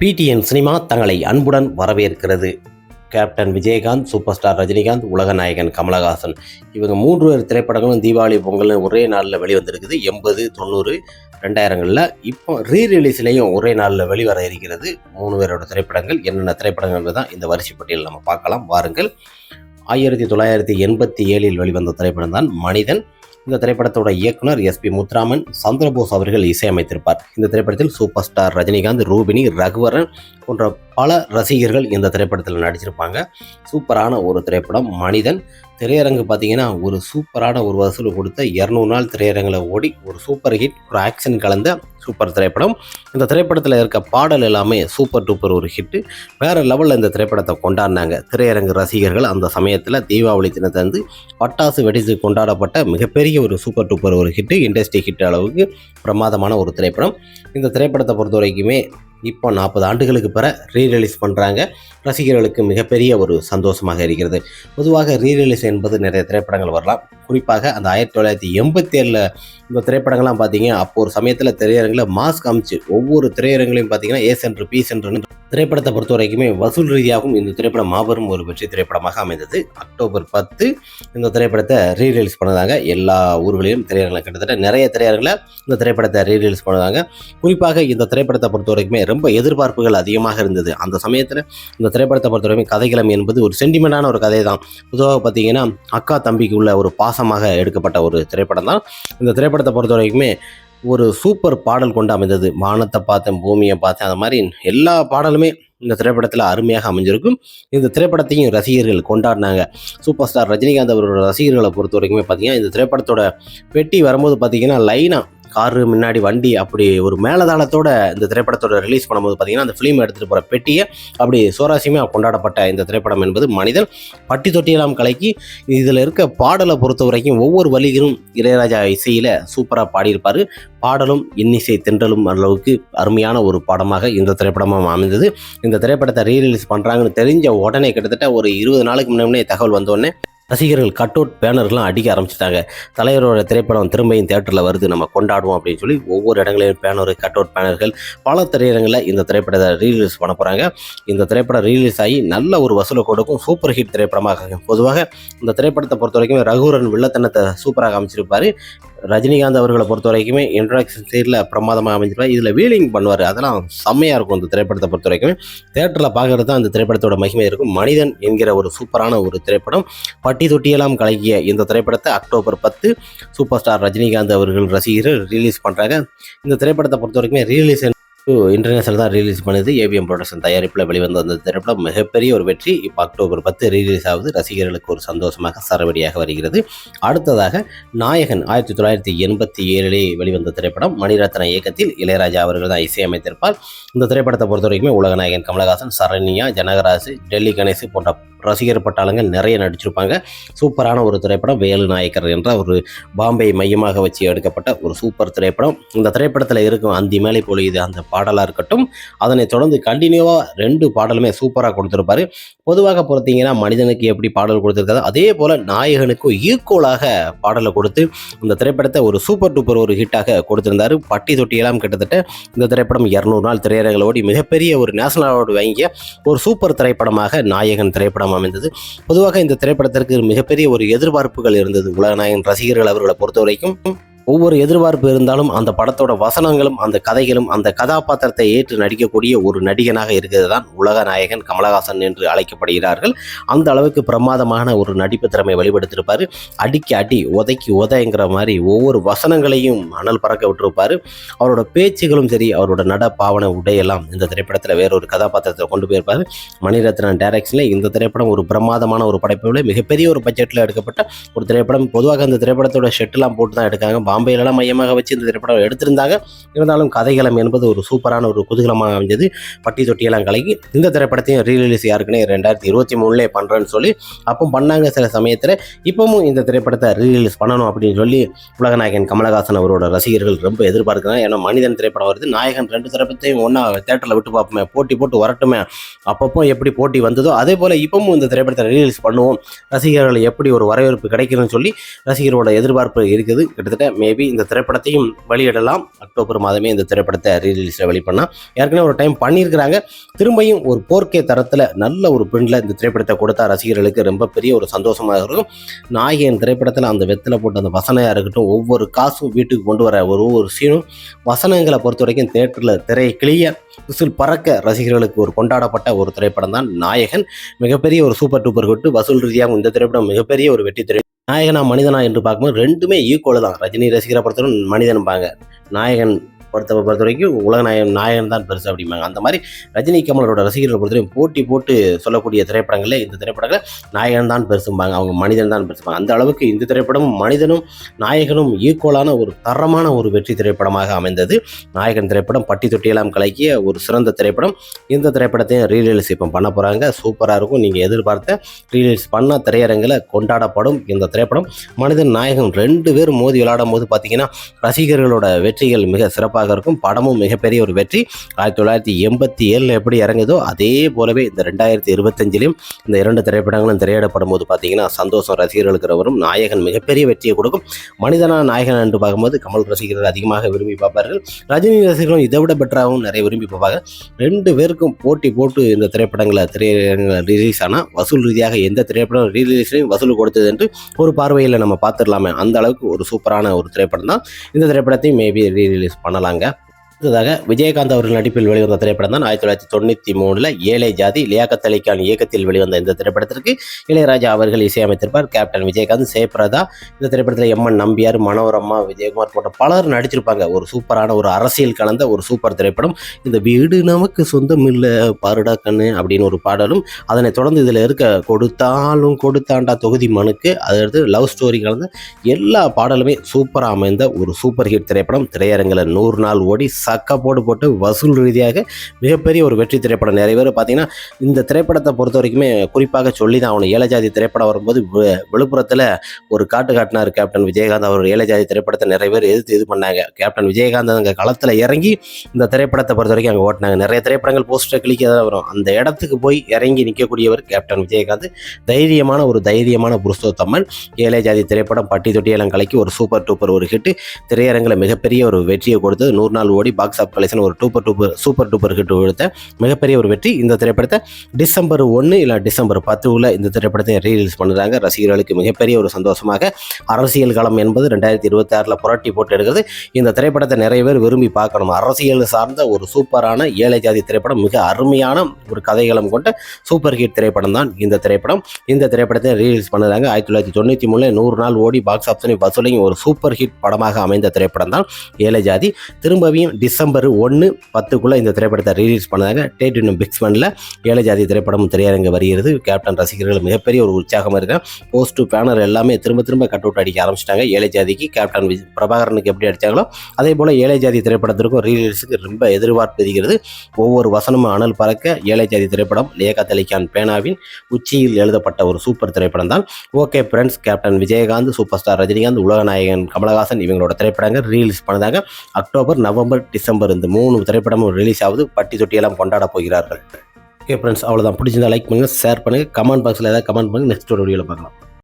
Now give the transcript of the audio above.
PTN cinema தங்களை அன்புடன் வரவேற்கிறது. Captain Vijayakanth super star Rajinikanth உலக நாயகன் கமலஹாசன். இவங்க மூன்று பேர் திரைப்படங்களும் தீபாவளி பொங்கல் ஒரே நாளில் வெளிவந்திருக்குது. எண்பது தொண்ணூறு ரெண்டாயிரங்களில் இப்போ ரீ ரிலீஸ்லேயும் ஒரே நாளில் வெளிவர இருக்கிறது. மூணு பேரோட திரைப்படங்கள் என்னென்ன திரைப்படங்கள் தான் இந்த வரிசை பட்டியல் நம்ம பார்க்கலாம். வாருங்கள். ஆயிரத்தி தொள்ளாயிரத்தி எண்பத்தி ஏழில் வெளிவந்த திரைப்படம் தான் மனிதன். இந்த திரைப்படத்தோட இயக்குனர் எஸ் பி முத்துராமன் சந்திரபோஸ் அவர்கள் இசையமைத்திருப்பார். இந்த திரைப்படத்தில் சூப்பர் ஸ்டார் ரஜினிகாந்த் ரூபினி ரகுவரன் போன்ற பல ரசிகர்கள் இந்த திரைப்படத்தில் நடிச்சிருப்பாங்க. சூப்பரான ஒரு திரைப்படம். மனிதன் திரையரங்கு பார்த்தீங்கன்னா ஒரு சூப்பரான ஒரு வசூல் கொடுத்த இரநூறு நாள் திரையரங்கில் ஓடி ஒரு சூப்பர் ஹிட் ஒரு ஆக்ஷன் கலந்த சூப்பர் திரைப்படம். இந்த திரைப்படத்தில் இருக்க பாடல் எல்லாமே சூப்பர் டூப்பர் ஒரு ஹிட்டு வேறு லெவலில் இந்த திரைப்படத்தை கொண்டாடினாங்க. திரையரங்கு ரசிகர்கள் அந்த சமயத்தில் தீபாவளி தினத்தந்து பட்டாசு வெடித்து கொண்டாடப்பட்ட மிகப்பெரிய ஒரு சூப்பர் டூப்பர் ஒரு ஹிட்டு இண்டஸ்ட்ரி ஹிட் அளவுக்கு பிரமாதமான ஒரு திரைப்படம். இந்த திரைப்படத்தை பொறுத்த வரைக்குமே இப்போ நாற்பது ஆண்டுகளுக்கு பிற ரீ ரிலீஸ் பண்ணுறாங்க ரசிகர்களுக்கு மிகப்பெரிய ஒரு சந்தோஷமாக இருக்கிறது. பொதுவாக ரீ ரிலீஸ் என்பது நிறைய திரைப்படங்கள் வரலாம். குறிப்பாக அந்த ஆயிரத்தி தொள்ளாயிரத்தி எண்பத்தி ஏழில் இந்த திரைப்படங்கள்லாம் பார்த்தீங்க அப்போ ஒரு சமயத்தில் திரையரங்கில் மாஸ்க் அமைச்சு ஒவ்வொரு திரையரங்கிலையும் பார்த்தீங்கன்னா ஏ சென்டர் பி சென்டர்னு திரைப்படத்தை பொறுத்த வரைக்குமே வசூல் ரீதியாகவும் இந்த திரைப்படம் மாபெரும் ஒரு வெற்றி திரைப்படமாக அமைந்தது. அக்டோபர் பத்து இந்த திரைப்படத்தை ரீ ரிலீஸ் பண்ணதாங்க. எல்லா ஊர்களிலும் திரையரங்கில் கிட்டத்தட்ட நிறைய திரையரங்கில் இந்த திரைப்படத்தை ரீ ரிலீஸ் பண்ணதாங்க. குறிப்பாக இந்த திரைப்படத்தை பொறுத்த வரைக்குமே ரொம்ப எதிர்பார்ப்புகள் அதிகமாக இருந்தது. அந்த சமயத்தில் இந்த திரைப்படத்தை பொறுத்த வரைக்கும் கதைக்கிழமை என்பது ஒரு சென்டிமெண்டான ஒரு கதை தான் பொதுவாக பார்த்தீங்கன்னா அக்கா தம்பிக்கு உள்ள ஒரு பாசமாக எடுக்கப்பட்ட ஒரு திரைப்படம் தான். இந்த திரைப்படத்தை பொறுத்த வரைக்குமே ஒரு சூப்பர் பாடல் கொண்டு அமைந்தது. வானத்தை பார்த்தேன் பூமியை பார்த்தேன் அந்த மாதிரி எல்லா பாடலுமே இந்த திரைப்படத்தில் அருமையாக அமைஞ்சிருக்கும். இந்த திரைப்படத்தையும் ரசிகர்கள் கொண்டாடினாங்க. சூப்பர் ஸ்டார் ரஜினிகாந்த் அவரோட ரசிகர்களை பொறுத்த வரைக்குமே பார்த்தீங்கன்னா இந்த திரைப்படத்தோட பெட்டி வரும்போது பார்த்தீங்கன்னா லைனாக காரு முன்னாடி வண்டி அப்படி ஒரு மேலதாளத்தோட இந்த திரைப்படத்தோட ரிலீஸ் பண்ணும்போது பார்த்தீங்கன்னா அந்த ஃபிலிம் எடுத்துகிட்டு போகிற பெட்டியை அப்படி சுவாரஸ்யமாக கொண்டாடப்பட்ட இந்த திரைப்படம் என்பது மனிதன் பட்டி தொட்டியெல்லாம் கலக்கி இதில் இருக்க பாடலை பொறுத்த வரைக்கும் ஒவ்வொரு வழிகளும் இளையராஜா இசையில் சூப்பராக பாடியிருப்பார். பாடலும் இன்னிசை தென்றலும் அளவுக்கு அருமையான ஒரு படமாக இந்த திரைப்படமாக அமைந்தது. இந்த திரைப்படத்தை ரீரிலீஸ் பண்ணுறாங்கன்னு தெரிஞ்ச உடனே கிட்டத்தட்ட ஒரு இருபது நாளுக்கு முன்னே தகவல் வந்தோடனே ரசிகர்கள் கட் அவுட் பேனர்லாம் அடிக்க ஆரம்பிச்சிட்டாங்க. தலைவரோட திரைப்படம் திரும்பியும் தேட்டரில் வருது நம்ம கொண்டாடுவோம் அப்படின்னு சொல்லி ஒவ்வொரு இடங்களிலும் பேனர் கட் அவுட் பேனர்கள் பல திரையரங்களில் இந்த திரைப்படத்தை ரீலீஸ் பண்ண போகிறாங்க இந்த திரைப்படம் ரீலீஸ் ஆகி நல்ல ஒரு வசூலை கொடுக்கும் சூப்பர் ஹிட் திரைப்படமாக பொதுவாக இந்த திரைப்படத்தை பொறுத்த வரைக்கும் ரகுவரன் வில்லத்தனத்தை சூப்பராக அமைச்சிருப்பார் ரஜினிகாந்த் அவர்களை பொறுத்த வரைக்குமே இன்ட்ராக்ஷன் சைடில் பிரமாதமாக அமைஞ்சிருப்பார் இதில் வீலிங் பண்ணுவார். அதெல்லாம் செம்மையாக இருக்கும் இந்த திரைப்படத்தை பொறுத்த வரைக்குமே. தேட்டரில் பார்க்குறது தான் அந்த திரைப்படத்தோட மகிமை இருக்கும். மனிதன் என்கிற ஒரு சூப்பரான ஒரு திரைப்படம். பட்டி தொட்டியெல்லாம் கலக்கிய இந்த திரைப்படத்தை அக்டோபர் பத்து சூப்பர் ஸ்டார் ரஜினிகாந்த் அவர்கள் ரசிகர்கள் ரிலீஸ் பண்ணுறாங்க இந்த திரைப்படத்தை பொறுத்த வரைக்குமே ரிலீஸ் இன்டர்நேஷனல் தான் ரிலீஸ் பண்ணுது ஏவிஎம் ப்ரொடக்ஷன் தயாரிப்பில் வெளிவந்த அந்த திரைப்படம் மிகப்பெரிய ஒரு வெற்றி. இப்போ அக்டோபர் பத்து ரிலீஸ் ஆகுது. ரசிகர்களுக்கு ஒரு சந்தோஷமாக சரவடியாக வருகிறது. அடுத்ததாக நாயகன் ஆயிரத்தி தொள்ளாயிரத்தி எண்பத்தி ஏழிலே வெளிவந்த திரைப்படம் மணிரத்ன இயக்கத்தில் இளையராஜா அவர்கள் தான் இசையமைத்திருப்பார். இந்த திரைப்படத்தை பொறுத்த வரைக்குமே உலகநாயகன் கமலஹாசன் சரண்யா ஜனகராஜ் டெல்லி கணேஷ் போன்ற ரசிகர் பட்டாளங்கள் நிறைய நடிச்சிருப்பாங்க. சூப்பரான ஒரு திரைப்படம் வேலு நாயக்கர் என்ற ஒரு பாம்பே மையமாக வச்சு எடுக்கப்பட்ட ஒரு சூப்பர் திரைப்படம். இந்த திரைப்படத்தில் இருக்கும் அந்தி மேலே பொழியுது அந்த பாடலாக இருக்கட்டும் அதனை தொடர்ந்து கண்டினியூவாக ரெண்டு பாடலுமே சூப்பராக கொடுத்துருப்பாரு. பொதுவாக பார்த்தீங்கன்னா மனிதனுக்கு எப்படி பாடல் கொடுத்துருக்காரு அதே போல் நாயகனுக்கும் ஈக்குவலாக பாடலை கொடுத்து இந்த திரைப்படத்தை ஒரு சூப்பர் டூப்பர் ஒரு ஹிட்டாக கொடுத்திருந்தார். பட்டி தொட்டியெல்லாம் கிட்டத்தட்ட இந்த திரைப்படம் இரநூறு நாள் திரையரங்களோடி மிகப்பெரிய ஒரு நேஷனல் அவார்டு வாங்கிய ஒரு சூப்பர் திரைப்படமாக நாயகன் திரைப்படம் அமைந்தது. பொதுவாக இந்த திரைப்படத்திற்கு மிகப்பெரிய ஒரு எதிர்பார்ப்புகள் இருந்தது. உலகநாயகன் ரசிகர்கள் அவர்களை பொறுத்த வரைக்கும் ஒவ்வொரு எதிர்பார்ப்பு இருந்தாலும் அந்த படத்தோட வசனங்களும் அந்த கதைகளும் அந்த கதாபாத்திரத்தை ஏற்று நடிக்கக்கூடிய ஒரு நடிகனாக இருக்கிறது தான் உலக நாயகன் கமலஹாசன் என்று அழைக்கப்படுகிறார்கள். அந்த அளவுக்கு பிரமாதமான ஒரு நடிப்பு திறமை வெளிப்படுத்தியிருப்பார் அடிக்கு அடி உதைக்கி உதைங்கிற மாதிரி ஒவ்வொரு வசனங்களையும் அனல் பறக்க விட்டுருப்பார். அவரோட பேச்சுகளும் சரி அவரோட நட பாவனை உடையெல்லாம் இந்த திரைப்படத்தில் வேறொரு கதாபாத்திரத்தை கொண்டு போயிருப்பார். மணிரத்னம் டைரக்ஷனில் இந்த திரைப்படம் ஒரு பிரமாதமான ஒரு படைப்பில் மிகப்பெரிய ஒரு பட்ஜெட்டில் எடுக்கப்பட்ட ஒரு திரைப்படம். பொதுவாக அந்த திரைப்படத்தோட ஷெட்டெல்லாம் போட்டு தான் எடுக்காங்க பாம்பையிலலாம் மையமாக வச்சு இந்த திரைப்படம் எடுத்திருந்தாங்க. இருந்தாலும் கதைகளம் என்பது ஒரு சூப்பரான ஒரு குதூகலமாக அமைஞ்சது பட்டி தொட்டியெல்லாம் கலக்கி இந்த திரைப்படத்தையும் ரீரிலீஸ் யாருக்குன்னே ரெண்டாயிரத்தி இருபத்தி மூணுலேயே பண்ணுறேன்னு சொல்லி அப்போ பண்ணாங்க சில சமயத்தில். இப்போவும் இந்த திரைப்படத்தை ரீரிலீஸ் பண்ணணும் அப்படின்னு சொல்லி உலகநாயகன் கமலஹாசன் அவரோட ரசிகர்கள் ரொம்ப எதிர்பார்க்குறாங்க. ஏன்னா மனிதன் திரைப்படம் வருது நாயகன் ரெண்டு திரைப்படத்தையும் ஒன்றா தேட்டரில் விட்டு பார்ப்போமே போட்டி போட்டு வரட்டுமே. அப்பப்போ எப்படி போட்டி வந்ததோ அதே போல் இப்பவும் இந்த திரைப்படத்தை ரீரிலீஸ் பண்ணுவோம். ரசிகர்கள் எப்படி ஒரு வரவேற்பு கிடைக்குதுன்னு சொல்லி ரசிகரோட எதிர்பார்ப்பு இருக்குது. கிட்டத்தட்ட மேபி இந்த திரைப்படத்தையும் வெளியிடலாம். அக்டோபர் மாதமே இந்த திரைப்படத்தை ரீலீஸில் வெளிப்பண்ணால் ஏற்கனவே ஒரு டைம் பண்ணியிருக்கிறாங்க. திரும்பியும் ஒரு போர்க்கே தரத்தில் நல்ல ஒரு பிரிண்டில் இந்த திரைப்படத்தை கொடுத்தா ரசிகர்களுக்கு ரொம்ப பெரிய ஒரு சந்தோஷமாக இருக்கும். நாயகன் திரைப்படத்தில் அந்த வெத்தில் போட்ட அந்த வசனையாக இருக்கட்டும் ஒவ்வொரு காசும் வீட்டுக்கு கொண்டு வர ஒரு ஒவ்வொரு சீனும் வசனங்களை பொறுத்த வரைக்கும் தேட்டரில் திரை கிளிய விசில் பறக்க ரசிகர்களுக்கு ஒரு கொண்டாடப்பட்ட ஒரு திரைப்படம் தான் நாயகன். மிகப்பெரிய ஒரு சூப்பர் டூப்பர் ஹிட் வசூல் ரீதியாக இந்த திரைப்படம் மிகப்பெரிய ஒரு வெற்றி திரை நாயகனா மனிதனா என்று பார்க்கும்போது ரெண்டுமே ஈக்குவல் தான். ரஜினி ரசிகரை பொறுத்தவரை மனிதன்பாங்க. நாயகன் பொறுத்த பொறுத்த வரைக்கும் உலக நாயகன் நாயகன் தான் பெருசு அப்படிம்பாங்க. அந்த மாதிரி ரஜினி கமலோட ரசிகர்களை பொறுத்தவரைக்கும் போட்டி போட்டு சொல்லக்கூடிய திரைப்படங்களில் இந்த திரைப்படங்கள் நாயகன் தான் பெருசும்பாங்க. அவங்க மனிதன் தான் பெருசுப்பாங்க அந்த அளவுக்கு இந்த திரைப்படமும் மனிதனும் நாயகனும் ஈக்குவலான ஒரு தரமான ஒரு வெற்றி திரைப்படமாக அமைந்தது. நாயகன் திரைப்படம் பட்டி தொட்டியெல்லாம் கலக்கிய ஒரு சிறந்த திரைப்படம். இந்த திரைப்படத்தையும் ரீலீஸ் இப்போ பண்ண போகிறாங்க சூப்பராக இருக்கும். நீங்கள் எதிர்பார்த்த ரீலீஸ் பண்ண திரையரங்கில் கொண்டாடப்படும் இந்த திரைப்படம். மனிதன் நாயகன் ரெண்டு பேரும் மோதி விளையாடும் போது பார்த்தீங்கன்னா ரசிகர்களோட வெற்றிகள் மிக சிறப்பாக இருக்கும். படமும் மிகப்பெரிய ஒரு வெற்றி. ஆயிரத்தி தொள்ளாயிரத்தி எண்பத்தி ஏழில் எப்படி இறங்குதோ அதே போலவே இந்த ரெண்டாயிரத்தி இருபத்தஞ்சிலையும் இந்த இரண்டு திரைப்படங்களும் திரையிடப்படும் போது பார்த்தீங்கன்னா சந்தோஷம் ரசிகர்களுக்கு வரும் நாயகன் மிகப்பெரிய வெற்றியை கொடுக்கும். மனிதனா நாயகன் என்று பார்க்கும்போது கமல் ரசிகர்கள் அதிகமாக விரும்பி பார்ப்பார்கள். ரஜினி ரசிகர்களும் இதை விட பெட்டராகவும் நிறைய விரும்பி பார்ப்பாங்க. ரெண்டு பேருக்கும் போட்டி போட்டு இந்த திரைப்படங்களை திரையரங்கில் ரிலீஸ் ஆனால் வசூல் ரீதியாக எந்த திரைப்படம் ரிலீஸ்லையும் வசூல் கொடுத்தது என்று ஒரு பார்வையில் நம்ம பார்த்துடலாமே. அந்த அளவுக்கு ஒரு சூப்பரான ஒரு திரைப்படம் தான் இந்த திரைப்படத்தையும் மேபி ரீரிலீஸ் பண்ணலாங்க அடுத்ததாக விஜயகாந்த் அவர்கள் நடிப்பில் வெளிவந்த திரைப்படம் தான் ஆயிரத்தி தொள்ளாயிரத்தி தொண்ணூற்றி மூணில் ஏழை ஜாதி லியாக்கத் அலி இயக்கத்தில் வெளிவந்த இந்த திரைப்படத்திற்கு இளையராஜா அவர்கள் இசையமைத்திருப்பார். கேப்டன் விஜயகாந்த் சேப்ரதா இந்த திரைப்படத்தில் எம்என் நம்பியார் மனோரம்மா விஜயகுமார் போன்ற பலர் நடிச்சிருப்பாங்க. ஒரு சூப்பரான ஒரு அரசியல் கலந்த ஒரு சூப்பர் திரைப்படம். இந்த வீடு நமக்கு சொந்தம் இல்லை பாருடா கண்ணு அப்படின்னு ஒரு பாடலும் அதனை தொடர்ந்து இதில் இருக்க கொடுத்தாலும் கொடுத்தாண்டா தொகுதி மனுக்கு அதாவது லவ் ஸ்டோரி கலந்த எல்லா பாடலுமே சூப்பராக அமைந்த ஒரு சூப்பர் ஹிட் திரைப்படம். திரையரங்கில் நூறு நாள் ஓடி சக்கா போடு போட்டு வசூல் ரீதியாக மிகப்பெரிய ஒரு வெற்றி திரைப்படம். நிறைய பேர் பார்த்தீங்கன்னா இந்த திரைப்படத்தை பொறுத்த வரைக்குமே குறிப்பாக சொல்லி தான் அவனை ஏழஜாதி திரைப்படம் வரும்போது விழுப்புரத்தில் ஒரு காட்டு காட்டினார் கேப்டன் விஜயகாந்த். அவர் ஏழஜாதி திரைப்படத்தை நிறைய பேர் எதிர்த்து இது பண்ணாங்க. கேப்டன் விஜயகாந்த் அங்கே களத்தில் இறங்கி இந்த திரைப்படத்தை பொறுத்த வரைக்கும் அங்கே ஓட்டினாங்க. நிறைய திரைப்படங்கள் போஸ்டர் கிளிக்க தான் வரும். அந்த இடத்துக்கு போய் இறங்கி நிற்கக்கூடியவர் கேப்டன் விஜயகாந்த். தைரியமான ஒரு தைரியமான புருஷோத்தம்மன் ஏழை ஜாதி திரைப்படம் பட்டி தொட்டியெல்லாம் கலக்கி ஒரு சூப்பர் டூப்பர் ஒரு ஹிட் திரையரங்கில் மிகப்பெரிய ஒரு வெற்றியை கொடுத்தது. நூறு நாள் ஓடி பாக்ஸ் ஆஃப் கலெக்ஷன் ஒரு duper duper super duper hit கொடுத்த மிகப்பெரிய ஒரு வெற்றி. இந்த திரைப்படத்தை டிசம்பர் ஒன்று இல்லை டிசம்பர் பத்துவில் இந்த திரைப்படத்தை ரீரிலீஸ் பண்ணுறாங்க. ரசிகர்களுக்கு மிகப்பெரிய ஒரு சந்தோஷமாக அரசியல் களம் என்பது ரெண்டாயிரத்தி இருபத்தி ஆறில் புரட்டி போட்டு எடுக்கிறது. இந்த திரைப்படத்தை நிறைய பேர் விரும்பி பார்க்கணும். அரசியல் சார்ந்த ஒரு சூப்பரான ஏழை ஜாதி திரைப்படம் மிக அருமையான ஒரு கதைகளம் கொண்ட சூப்பர் ஹிட் திரைப்படம் தான் இந்த திரைப்படம். இந்த திரைப்படத்தை ரீலீஸ் பண்ணுறாங்க. ஆயிரத்தி தொள்ளாயிரத்தி தொண்ணூற்றி மூணில் நூறு நாள் ஓடி பாக்ஸ் ஆஃபீஸில் வசூலையும் ஒரு சூப்பர் ஹிட் படமாக அமைந்த திரைப்படம் தான் ஏழை ஜாதி. திரும்பவும் டிசம்பர் ஒன்று பத்துக்குள்ளே இந்த திரைப்படத்தை ரிலீஸ் பண்ணாங்க. டேட் இன்னும் பிக்ஸ் பண்ணல ஏழை ஜாதி திரைப்படமும் திரையரங்கு வருகிறது. கேப்டன் ரசிகர்கள் மிகப்பெரிய ஒரு உற்சாகம் இருக்காங்க. போஸ்ட் பேனர் எல்லாமே திரும்ப திரும்ப கட் அவுட் அடிக்க ஆரம்பிச்சிட்டாங்க. ஏழை ஜாதிக்கு கேப்டன் பிரபாகரனுக்கு எப்படி அடித்தாங்களோ அதே போல் ஏழை ஜாதி திரைப்படத்திற்கும் ரீலீஸுக்கு ரொம்ப எதிர்பார்ப்பு இருக்கிறது ஒவ்வொரு வசனமும் அனல் பறக்க ஏழை ஜாதி திரைப்படம் லேகா தலிகான் பேனாவின் உச்சியில் எழுதப்பட்ட ஒரு சூப்பர் திரைப்படம் தான். Okay friends captain Vijayakanth super star Rajinikanth உலகநாயகன் கமலஹாசன் இவங்களோட திரைப்படங்கள் ரீலீஸ் பண்ணதாங்க. அக்டோபர் நவம்பர் டிசம்பர் இந்த மூணு திரைப்படமும் ரிலீஸ் ஆகுது. பட்டி தொட்டியெல்லாம் கொண்டாட போகிறார்கள். ஓகே ஃப்ரெண்ட்ஸ் அவ்வளோதான் பிடிச்சிருந்தா லைக் பண்ணுங்கள் ஷேர் பண்ணுங்கள் கமெண்ட் பாக்ஸில் ஏதாவது கமெண்ட் பண்ணுங்கள் நெக்ஸ்ட் ஒரு வீடியோவில் பார்க்கலாம்.